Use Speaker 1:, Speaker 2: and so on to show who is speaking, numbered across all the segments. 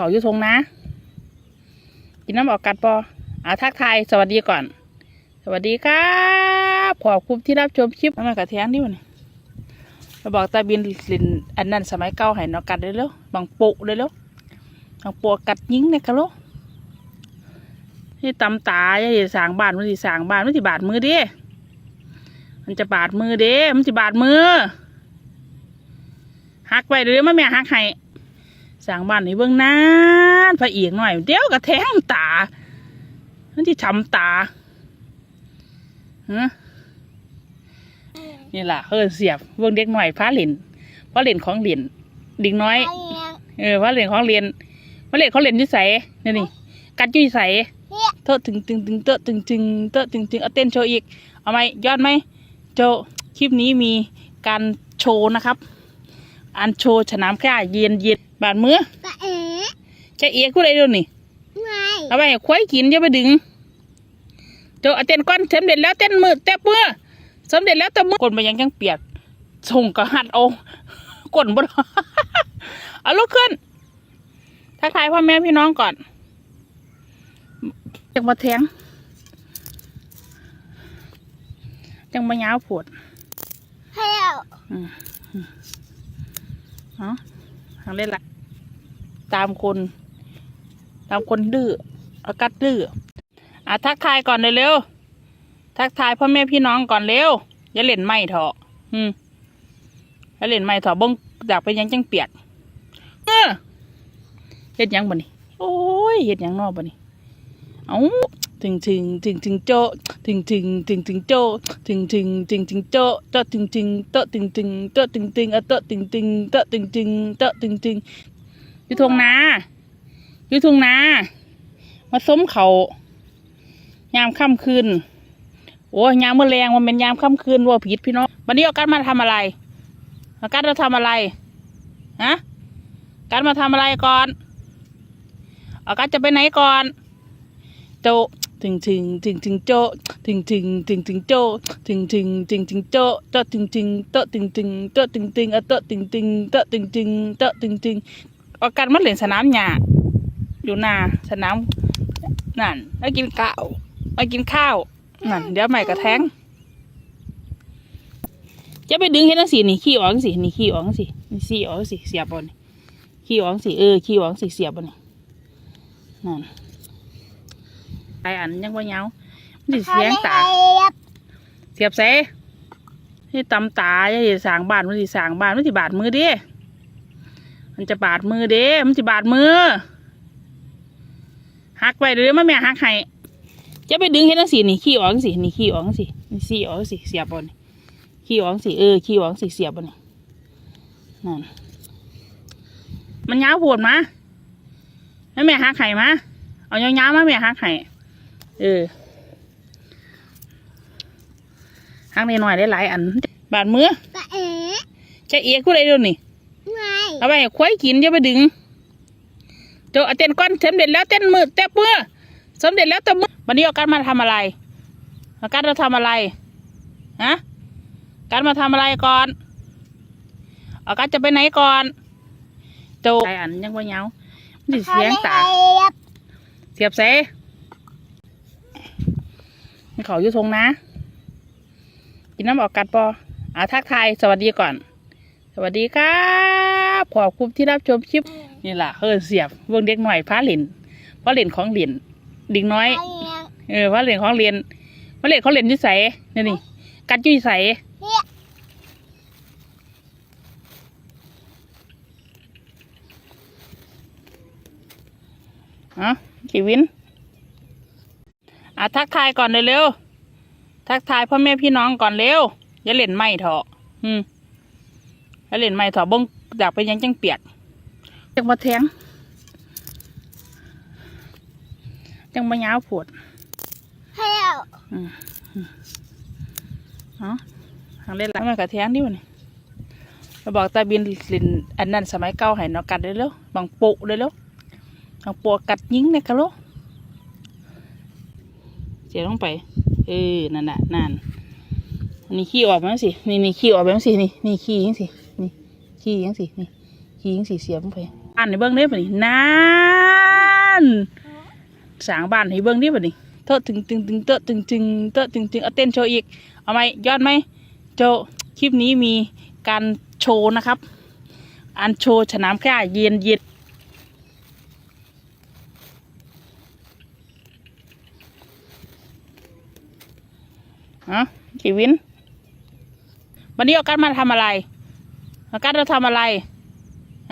Speaker 1: เขาอยู่ทงนะ กินน้ำออกกัดปออาทักทายสวัสดีก่อน สวัสดีครับขอบคุณที่รับชมคลิปน้ำมันกระเทียงนี่วันนี้มาบอกตาบินลินอันนั้นสมัยเก่าให้นอกัดเลยแล้วบางปุเลยแล้วบางปัวกัดยิงเนี่ยกะโลนี่ตำตาอย่าสิสางบานมันสิสางบานมันสิบาดมือด้มันจะบาดมือเด้มันสิบาดมือหักไปเดี๋ยวมาแม่หักให้ สร้างบ้านให้เบื้องนานพระเอียกหน่อย เดี๋ยวกระแทงตามันที่ช้ำตาฮะนี่แหละเออเสียบเบิ่งเด็กหน่อยพาเหรียญพาเหรียญของเหรียญดิ่งน้อย เออพาเหรียญของเหรียญพาเหรียญของเหรียญอยิ่ใสนี่นี่กัดอยิ่ใสเตอะตึงตึงตึงเตอะตึงตึงเตอะตึงตึงเอาเต้นโชว์อีก เอาไหมยอดไหมโจคลิปนี้มีการโชว์นะครับ อันโชว์ฉนามข้าเย็นเย็นบาดมือ
Speaker 2: ตะเอ๋
Speaker 1: จะเอียกกูเลยดูนี่
Speaker 2: ไง
Speaker 1: เอาไปให้ควายกินอย่าไปดึงเจ้าเอาเต้นก้อนสำเร็จแล้วเต้นมือแต่เปื้อสำเร็จแล้วแต่มือกดมายังยังเปียกส่งกระหัดเอากดบนเอาลุกขึ้นทักทายพ่อแม่พี่น้องก่อนจังมาแทงจังมายาวปวด
Speaker 2: ให้เอา
Speaker 1: เนาะทางเล่นละตามคน ตามคนดื้ออากัดดื้ออะทักทายก่อนเลยเร็วทักทายพ่อแม่พี่น้องก่อนเร็วอย่าเล่นไม่เถอะอืมอย่าเล่นไม่เถอะบ้งอยากไปยังจังเปียกเออเฮ็ดยังบ่นี่โอ้ยเฮ็ดยังนอบ่นี่เอ้า ถึงถึงถึงถึงโจถึงถึงถึงถึงโจถึงถึงถึงถึงโจโตะถึงถึงโตะถึงถึงโตะถึงถึงอะโตถึงถึงโตะถึงถึงโตะถึงถึงอยู่ทงนาอยู่ทงนามาส้มเขายามค่ำคืนโอ้ยยามเมื่อแรงมันเป็นยามค่ำคืนว่าผิดพี่น้องวันนี้เอาการมาทำอะไรเอาการมาทำอะไรฮะการมาทำอะไรก่อนเอาการจะไปไหนก่อนโจ ถึงถึงถึงถึงโจถึงถึงถึงถึงโจถึงถึงถึงถึงโจโตะถึงถึงโตะถึงถึงโตะถึงถึงอะโตถึงถึงโตะถึงถึงโตะถึงถึงอาการมาเล่นสนามหญ้าอยู่หน้าสนามนั่นแล้วกินข้าวมากินข้าวนั่นเดี๋ยวใหม่กระแทงจะไปดึงเห็นจังสินี่ขี้ออกจังสินี่ขี้ออกจังสินี่ขี้ออกจังสิเสียบบอลขี้ออกจังสิเออขี้ออกจังสิเสียบบอลนั่น ไออันยังว่าเงามันสิเสียงตาเสียบใส่นี่ตำตาอย่าสิสร้างบ้านมันสิสร้างบ้านมันสิบาดมือเด้มันจะบาดมือเด้มันสิบาดมือหักไปเดี๋ยวมาแม่หักให้จะไปดึงเห็นจังสินี่ขี้ออกจังสินี่ขี้ออกจังสินี่ขี้ออกจังสิเสียบบอลขี้ออกจังสิเออขี้ออกจังสิเสียบบอลนั่นมันยาวปวดมาแล้วแม่หักไห้มาเอายาวๆมาแม่หักไห้ เออหักนิดหน่อยได้หลายอัน บาดมือ
Speaker 2: ตะเอ๋
Speaker 1: จะเอียกกูเลยดูนี่
Speaker 2: ไง
Speaker 1: เอาไปให้ควายกินอย่าไปดึงเจ้าเอาเต้นก้อนสำเร็จแล้วเต้นมือแต่เปื้อสำเร็จแล้วแต่มือวันนี้เอาการมาทำอะไรเอาการมาทำอะไรฮะการมาทำอะไรก่อนเอาการจะไปไหนก่อนโจไออันยังว่าเงามันสิเสียงตาเสียบเสมัน เขาอยู่ทงนะ กินน้ำออกกัดปออาทักทายสวัสดีก่อน สวัสดีครับขอบคุณที่รับชมคลิปนี่แหละเออเสียบเบิ่งเด็กหน่อยพาเหรียญพาเหรียญของเหรียญดิ่งน้อย เออพาเหรียญของเหรียญพาเหรียญของเหรียญอยิ่ใสนี่นี่กัดยิ่ใสอะขีวิน อะทักทายก่อนเลยเร็วๆทักทายพ่อแม่พี่น้องก่อนเร็วอย่าเล่นไม่เถอะอืมอย่าเล่นไม่เถอะเบ้งอยากไปยังจังเปียกจังมาแทงจังมายาวปวด
Speaker 2: ให้เอา
Speaker 1: เนาะทางเล่นหลังมันกระแทงนี่วะนี่เราบอกตาบินลินอันนั้นสมัยเก่าให้นอกัดได้แล้วบางปุได้แล้วบางปัวกัดยิงเนี่ยกะโล เสียลงไป เออ นั่นน่ะนั่นอันนี้ขี้ออกมาสินี่นี่ขี้ออกมาสินี่นี่ขี้ยังสินี่ขี้ยังสินี่ขี้ยังสิเสียลงไปบ้านให้เบิ้องได้ปะนี่นานสางบ้านให้เบิ้องได้ปะนี่เตอะตึงตึงตึงเตอะตึงตึงเตอะตึงตึงเอาเต้นโชว์อีกเอาไหมยอดไหมโจคลิปนี้มีการโชว์นะครับ อันโชว์สนามแค่เย็นเย็น ฮะขีวิน วันนี้เอากัดมาทำอะไรเอากัดเราทำอะไร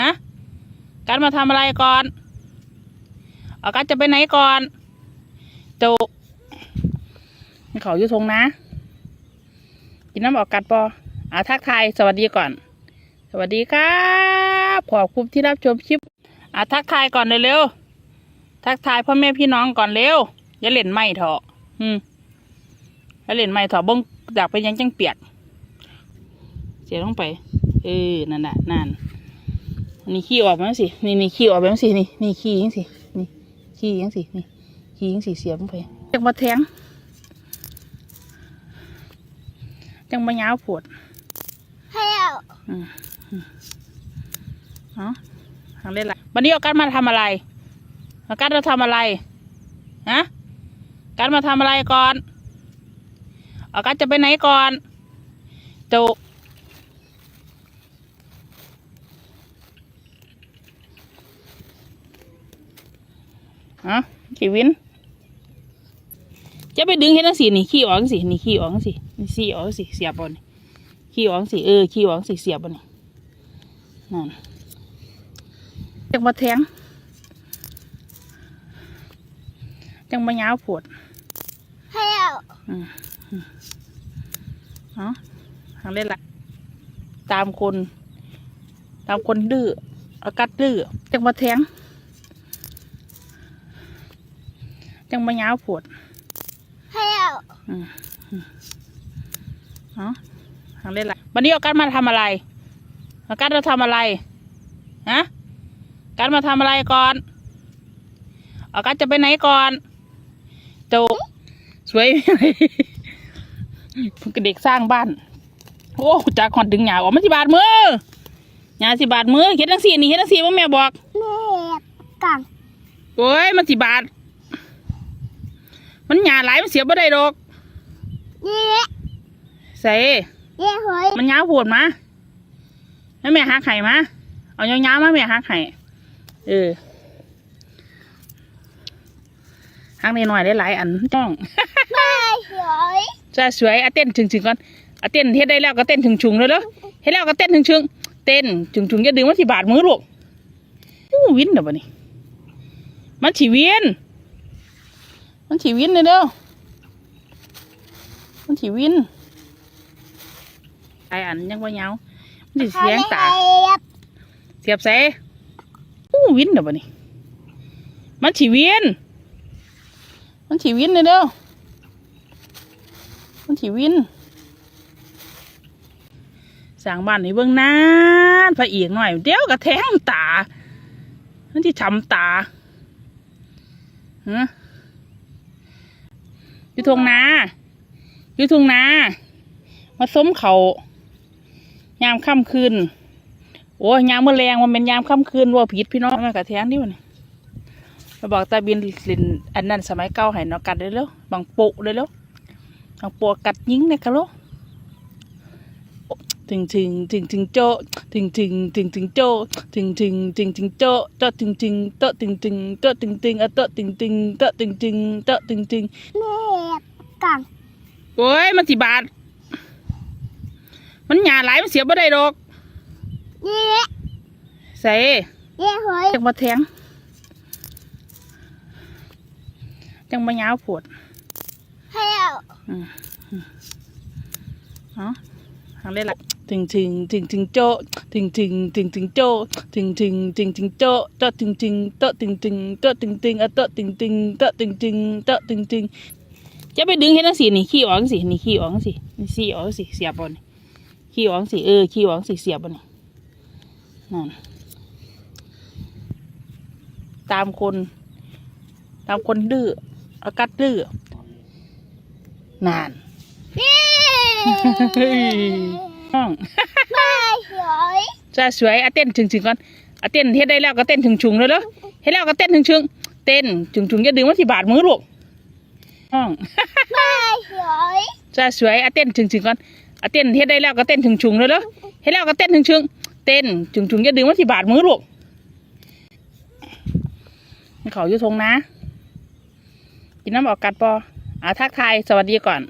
Speaker 1: ฮะกัดมาทำอะไรก่อนอากัดจะไปไหนก่อนโจนี่เขาอยู่ทงนะ กินน้ำออกกัดปออาทักทายสวัสดีก่อน สวัสดีครับขอบคุณที่รับชมคลิปอาทักทายก่อนเร็วๆทักทายพ่อแม่พี่น้องก่อนเร็วอย่าเล่นไม่เถอะอืม อย่าเล่นไม่เถอะเบ้งอยากไปยังจังเปียก เสียลงไป เออ นั่นน่ะนั่นอันนี้ขี้ออกมาสินี่นี่ขี้ออกมาสินี่นี่ขี้ยังสินี่ขี้ยังสินี่ขี้ยังสิเสียบลงไปจังมาแทงจังมายาวปวด
Speaker 2: ให้เอา
Speaker 1: เนาะทางเล่นละวันนี้เอากัดมาทำอะไรเอากัดเราทำอะไรฮะกัดมาทำอะไรก่อนเอากัดจะไปไหนก่อนโจฮะขีวิน จะไปดึงเห็นจังสินี่ขี้ออกจังสินี่ขี้ออกจังสินี่ขี้ออกจังสิเสียบบอลขี้ออกจังสิเออขี้ออกจังสิเสียบบอลนี่นั่นจังมาแทงจังมายาวปวด
Speaker 2: ให้เอา
Speaker 1: เนาะทางเล่นละตามคน ตามคนดื้อเอากัดดื้อจังมาแทงจังมายาวปวด
Speaker 2: ให้เอา
Speaker 1: เนาะทางเล่นละวันนี้เอากัดมาทำอะไรเอากัดเราทำอะไรฮะกัดมาทำอะไรก่อนเอากัดจะไปไหนก่อนโจสวยเพิ่ง กับเด็กสร้างบ้าน โอ้จากขอนดึงหยาออกมาสิบาทมือหยาสิบาทมือเฮ็ดทั้งสี่นี่เฮ็ดทั้งสี่ว่าแม่บอก
Speaker 2: แม่กัง
Speaker 1: โอ้ยมันสิบาท มันหยาหลายมันเสียบ่ได้ดอก
Speaker 2: นี่แหละ
Speaker 1: ใส่
Speaker 2: นี่หอย
Speaker 1: มันยาวโผดมาแล้วแม่หักไข่มาเอายาวๆมาแม่หักไข่เออหักนิดหน่อยได้หลายอันจ้อง
Speaker 2: ไม่หอย
Speaker 1: จะสวยอาเต้นถึงๆก่อนอาเต้นเฮ็ดได้แล้วก็เต้นถึงชุงเลยเด้อเฮ็ดแล้วก็เต้นถึงชุงเต้นถึงชุงอย่าดึงมันสิบาดมือลูกอู้วินเด้อบัดนี้มันสิเวียนมันสิวินเด้อเด้อมันสิวินไออันยังว่าเหงามันสิเสียงตาเสียบใส่อู้วินเด้อบัดนี้มันสิเวียนมันสิวินเด้อเด้อ มันสิวินสร้างบ้านให้เบิ่งนานพระเอกหน่อย เดี๋ยวก็แทงตา มันที่ทำตาฮะอยู่ทงนาอยู่ทงนามาส้มเขายามค่ำคืน โอ้ยยามเมื่อแรงมันเป็นยามค่ำคืนว่าผิดพี่น้องมากระแทงนี่วะนี่มาบอกตาบินลินอันนั้นสมัยเก่าให้เนอกัดได้แล้วบางโปะได้แล้ว เอาปัวกัดยิงเนี่ยกะโลถึงถึงถึงถึงโจถึงถึงถึงถึงโจถึงถึงถึงถึงโจโจถึงถึงโตถึงถึงโตถึงถึงอะโตถึงถึงโตถึงถึงโตถึงถึง
Speaker 2: แม่กัง
Speaker 1: โอ้ยมันสิบาท มันหยาหลายมันเสียบ่ได้ดอก
Speaker 2: นี่แหละ
Speaker 1: ใส่
Speaker 2: นี่หอย
Speaker 1: จังมาแทงจังมายาวปวด
Speaker 2: ให้เอา
Speaker 1: เนาะทางเล่นละถึงถึงถึงถึงโจถึงถึงถึงถึงโจถึงถึงถึงถึงโจโตถึงถึงโตถึงถึงโตถึงถึงอะโตถึงถึงโตถึงถึงโตถึงถึงจะไปดึงเห็นจังสินี่ขี้อองสินี่ขี้อองสินี่ขี้อองสิเสียบบอลขี้อองสิเออขี้อองสิเสียบบอลนั่นตามคน ตามคนดื้อเอากัดดื้อ นาน
Speaker 2: นี่
Speaker 1: ห้อง
Speaker 2: ไม่หอย
Speaker 1: จะสวยเอาเต้นถึงๆก่อนเอาอะเต้นเฮ็ดได้แล้วก็เต้นถึงชุงเลยเด้อเฮ็ดแล้วก็เต้นถึงชุงเต้นถึงชุงอย่าดึงมันสิบาดมือลูกห้อง
Speaker 2: ไม่สวย
Speaker 1: จะสวยอะเต้นถึงชุงก่อนอะเต้นเฮ็ดได้แล้วก็เต้นถึงชุงเลยเด้อเฮ็ดแล้วก็เต้นถึงชุงเต้นถึงชุงอย่าดึงมันสิบาดมือลูกนี่เขาอยู่ทงนะกินน้ำออกกัดปอ อะทักทายสวัสดีก่อน